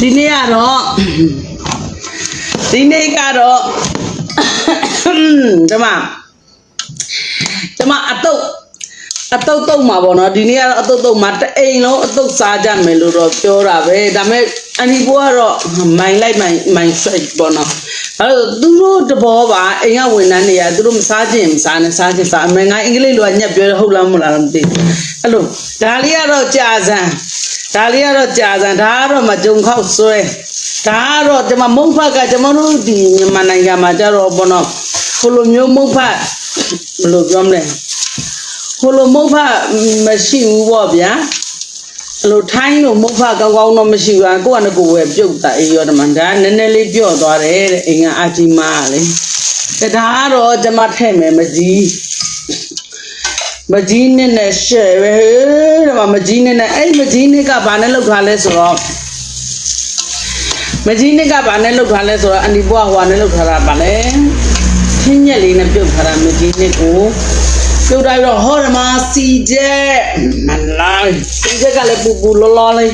ဒီနေ့ကတော့ဒီနေ့ကတော့ဒီမှာဒီမှာအတုတ်အတုတ်တုတ်မှာပေါ့နော်ဒီနေ့ကတော့အတုတ်တုတ်မှာတအိမ်လုံးအတုတ်စားကြမယ်လို့တော့ပြောတာပဲဒါပေမဲ့အန်ဒီဘိုကတော့မိုင်လိုက်မိုင်မိုင်ဆွဲပေါ့နော်အဲ့တော့သူတို့တဘောပါအိမ်ကဝန်ထမ်းတွေကသူတို့မစားခြင်းမစားနဲ့စားခြင်းစားအမေငါအင်္ဂလိပ်လိုကညက်ပြောတယ်ဟုတ်လားမဟုတ်လားတော့မသိဘူးအဲ့လိုဒါလေးကတော့ကြာစံ ဒါလေးကတော့ကြာစံဒါကတော့မကြုံခောက်ဆွဲဒါကတော့ကျွန်မမုံဖတ်ကကျွန်မတို့ဒီမြန်မာနိုင်ငံမှာကြတော့ဘောနော်ဟိုလိုမျိုးမုံဖတ်ဘယ်လိုပြောမလဲဟိုလိုမုတ်ဖမရှိဘူးပေါ့ဗျာအဲ့လိုထိုင်းလိုမုတ်ဖကောင်းကောင်းတော့မရှိဘူးကိုကလည်းကိုယ်ပဲပြုတ်တာအေးရောတမန်ဒါနည်းနည်းလေးပြော့သွားတယ်တဲ့အိမ်ကအကြီးမားလေဒါကတော့ကျမထဲ့မယ်မကြီး မကြီးနဲ့နဲ့ရှယ်ပဲတဲ့မကြီးနဲ့နဲ့အဲ့မကြီးနဲ့ကဘာနဲ့လောက်ထားလဲဆိုတော့မကြီးနဲ့ကဘာနဲ့လောက်ထားလဲဆိုတော့အန်ဒီဘွားဟွာနဲ့လောက်ထားတာပါလေချင်းညက်လေးနဲ့ပြုတ်ထားတာမကြီးနဲ့ကိုပြုတ်တိုင်းတော့ဟောဓမ္မစီချက်မလားစီချက်ကလည်းပူပူလောလောလေး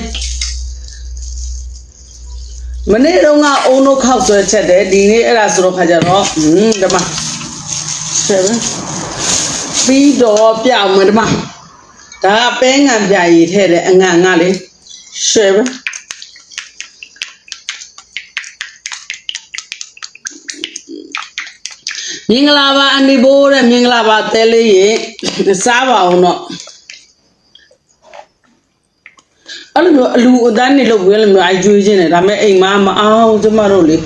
မနေ့တော့ကအုံတို့ခောက်ဆွဲချက်တယ်ဒီနေ့အဲ့ဒါဆိုတော့ခါကြတော့ဟင်းဓမ္မ7 ပြီးတော့ပြောင်းမယ်ဓမ္မဒါကပဲငံပြရည်ထဲတယ်အငန့်ငါလေး7မင်္ဂလာပါအန်ဒီဘိုးတဲ့မင်္ဂလာပါတဲလေးရေစားပါအောင်တော့အဲ့လိုမျိုးအလူအတန်းနေလို့ပြောလို့မျိုးအိုက်ကျွေးခြင်းတယ်ဒါပေမဲ့အိမ်မမအောင်ကျမတို့လေ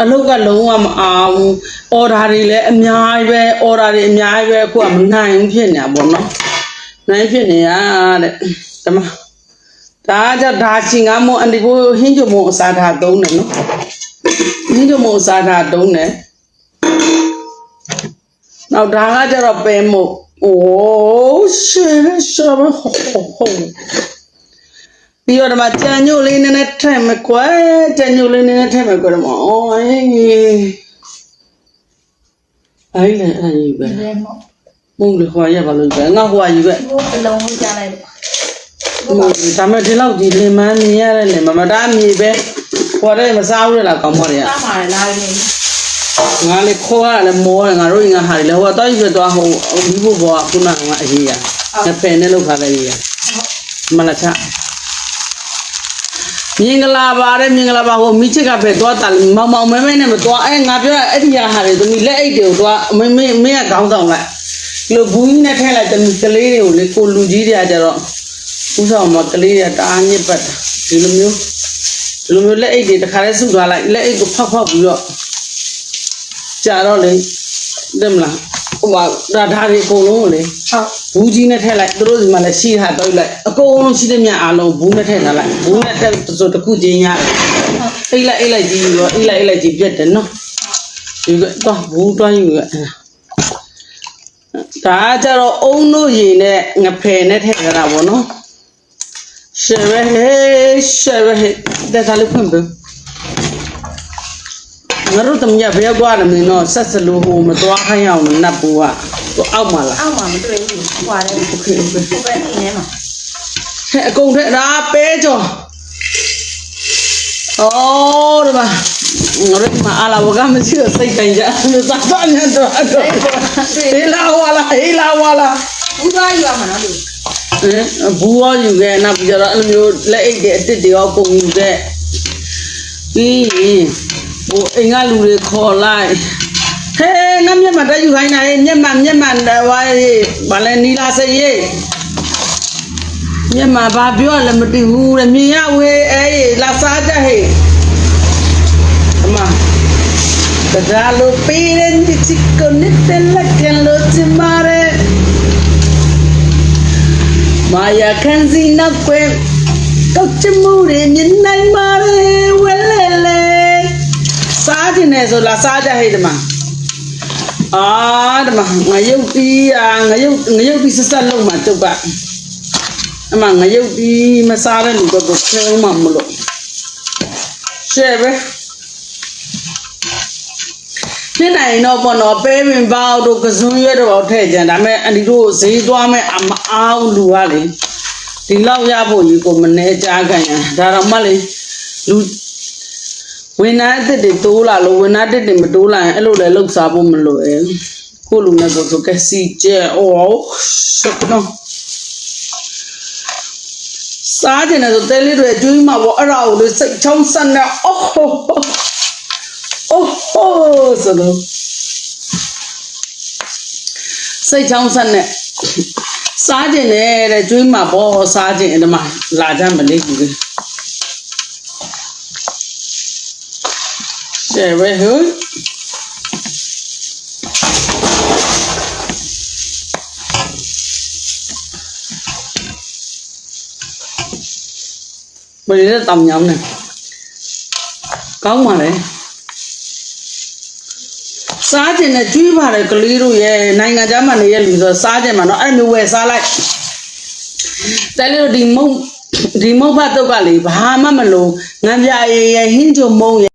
အလုတ်ကလုံးဝမအောင် အော်ဒါတွေလည်းအများကြီးပဲအော်ဒါတွေအများကြီးပဲအခုကမနိုင်ဘူးဖြစ်နေတာပေါ့နော်နိုင်ဖြစ်နေရတဲ့ဓမ္မဒါကြဒါချင်းကမအန်ဒီဘိုးဟင်းကြုံမအစားထားသုံးတယ်နော်ဟင်းကြုံမအစားထားသုံးတယ်နောက်ဒါကကျတော့ပဲမို့အိုးရှယ်ရှယ်ဟိုဟိုပြီးတော့ဒီမှာကြံညို့လေးနည်းနည်းထည့်မယ်ကွယ်ကြံညို့လေးနည်းနည်းထည့်မယ်ကွယ်ဒီမှာအော် အေးအဲ့လေအဲ့ဒီပဲလဲမော့မုန်းလေခွာရပါလို့ပဲငါဟွာယူပဲဒီဘလုံးလေးကြားလိုက်တော့ဒါမဲ့ဒီလောက်ဒီလင်မန်းမြင်ရတယ်လေမမတားမြေပဲခေါ်တယ်မစားဘူးလားကောင်းမရစားပါလေလားနေငါလေခေါ်ရတယ်မောတယ်ငါတို့ငါဟာလေဟိုတော့ယူတော့ဟိုဒီဘဘောကခုနကအရေးရငါဖယ်နဲ့လောက်ခါလိုက်ရမလားချ မင်္ဂလာပါတဲ့မင်္ဂလာပါဟိုမိချစ်ကပဲသွားတာမောင်မောင်မဲမဲနဲ့မသွားအဲငါပြောအဲ့ဒီဟာတွေသမီးလက်အိတ်တွေကိုသွားမင်းမင်းမင်းကခေါင်းဆောင်လိုက်ဒီလိုဘူးကြီးနဲ့ထဲလိုက်သမီးကလေးတွေကိုလေကိုလူကြီးတွေကကြတော့ဦးဆောင်မကလေးတွေတအားညစ်ပတ်ဒီလိုမျိုးဒီလိုမျိုးလက်အိတ်တွေတခါလဲစုသွားလိုက်လက်အိတ်ကိုဖောက်ဖောက်ပြီးတော့ကြာတော့လေတယ်မလား ဟိုမှာဒါဓာတ်တွေအကုန်လုံးကိုလေဟုတ်ဘူးကြီးနဲ့ထည့်လိုက်သူတို့ဒီမှာလည်းရှိတာတော့လိုက်အကုန်လုံးရှိတဲ့မြအားလုံးဘူးနဲ့ထည့်ထားလိုက်ဘူးနဲ့တက်ဆိုတစ်ခုချင်းရတယ်အိတ်လိုက်အိတ်လိုက်ကြီးရောအိတ်လိုက်အိတ်လိုက်ကြီးပြတ်တယ်နော်ဒီကတော့ဘူးတွားယူရဒါကကြတော့အုံတို့ရေနဲ့ငဖယ်နဲ့ထည့်ထားတာပေါ့နော်ရှယ်ပဲဟေးရှယ်ပဲဟေးတက်ထားလို့ဖွင့်ပေး ငါတို့သမီးကဘယ်ကွာနေမင်းတော့ဆက်စလို့ဟိုမသွားခိုင်းအောင်လို့နတ်ပိုးကဟိုအောက်မှာလားအောက်မှာမတွေ့ဘူးဟိုပါလေဟုတ်ကဲ့ဟုတ်ကဲ့အင်းထဲမှာဟဲ့အကုန်ထက်ဒါပဲကြော်အော်ဒီမှာငါတို့မှာအလာဝကမရှိတော့စိတ်တိုင်ကြလို့သာသာညတော့တော့ဟေးလာဝါလာဟေးလာဝါလာဘူးသားယူရမှာနော်လို့ဘူးရောယူခဲ့နောက်ပြီးတော့အဲ့လိုမျိုးလက်အိတ်တွေအစ်စ်တွေရောကုန်ယူခဲ့ပြီး ဟိုအိမ်ကလူတွေခေါ်လိုက်ဟဲ့ငါမျက်မှန်တက်ယူခိုင်းတာဟဲ့မျက်မှန်မျက်မှန်ဝါရေးဘာလဲနီလာစိတ်ရေးမြတ်မှာဘာပြောရလဲမသိဘူးတဲ့မြင်ရဝေးအဲ့ဒီလာစားကြဟဲ့အမတရားလို့ပေးတဲ့ဒီချစ်ကိုနေတဲ့လက်ကလို့ချင်မာရဲမာယာခန်းစီနောက်ကွယ်ကောက်ချမှုတွေမြင်နိုင်ပါရဲဝဲလေလေစားခြ င်းနဲ့ဆိုလာစားကြဟဲ့ဒီမှာအာဒီမှာငရုတ်တီးอ่ะငရုတ်ငရုတ်တီးဆက်ဆက်လုံးမှာတုတ်ပါအမငရုတ်ဒီမစားတဲ့လူတော့ခဲအောင်မမလို့ရှယ်ပဲဖြစ်နိုင်တော့ပေါ့နော်ပဲပင်ပေါတို့ကစွန်းရွက်တော့ထည့်ကြဒါပေမဲ့အန်ဒီတို့ဈေးသွားမဲ့အမအောင်လူကလေဒီလောက်ရဖို့ကြီးကိုမနေကြခံရဒါတော့မှလေလူ ဝန်နာအစ်စ်တွေတိုးလာလို့ဝန်နာအစ်စ်တွေမတိုးလာရင်အဲ့လိုလည်းလှုပ်စားဖို့မလိုရဲ့ကိုလူနဲ့ကိုဆိုကစီကျဲအော်ရှက်နော်စားကျင်တယ်ဆိုတဲလေးတွေကျွေးမှာပေါ့အဲ့ဒါကိုလေစိတ်ချောင်းဆက်နေအော်ဟိုအိုးဟိုဆိုလို့စိတ်ချောင်းဆက်နေစားကျင်တယ်တဲ့ကျွေးမှာပေါ့စားကျင်အဲ့ဒီမှာလာကြမလေးကြီး Very good. Bởi vì tầm nhộng này Có mà đấy စားကျင်နဲ့ကျွေးပါတယ်ကလေးတို့ရဲ့နိုင်ငံခြားမှာနေရလူဆိုစားကျင်မှာเนาะအဲ့လိုဝယ်စားလိုက်တဲလေးတို့ဒီမုံဒီမုံဖတ်တော့ကလေဘာမှမလို့ငံပြရရဟင်းချုံမုံရ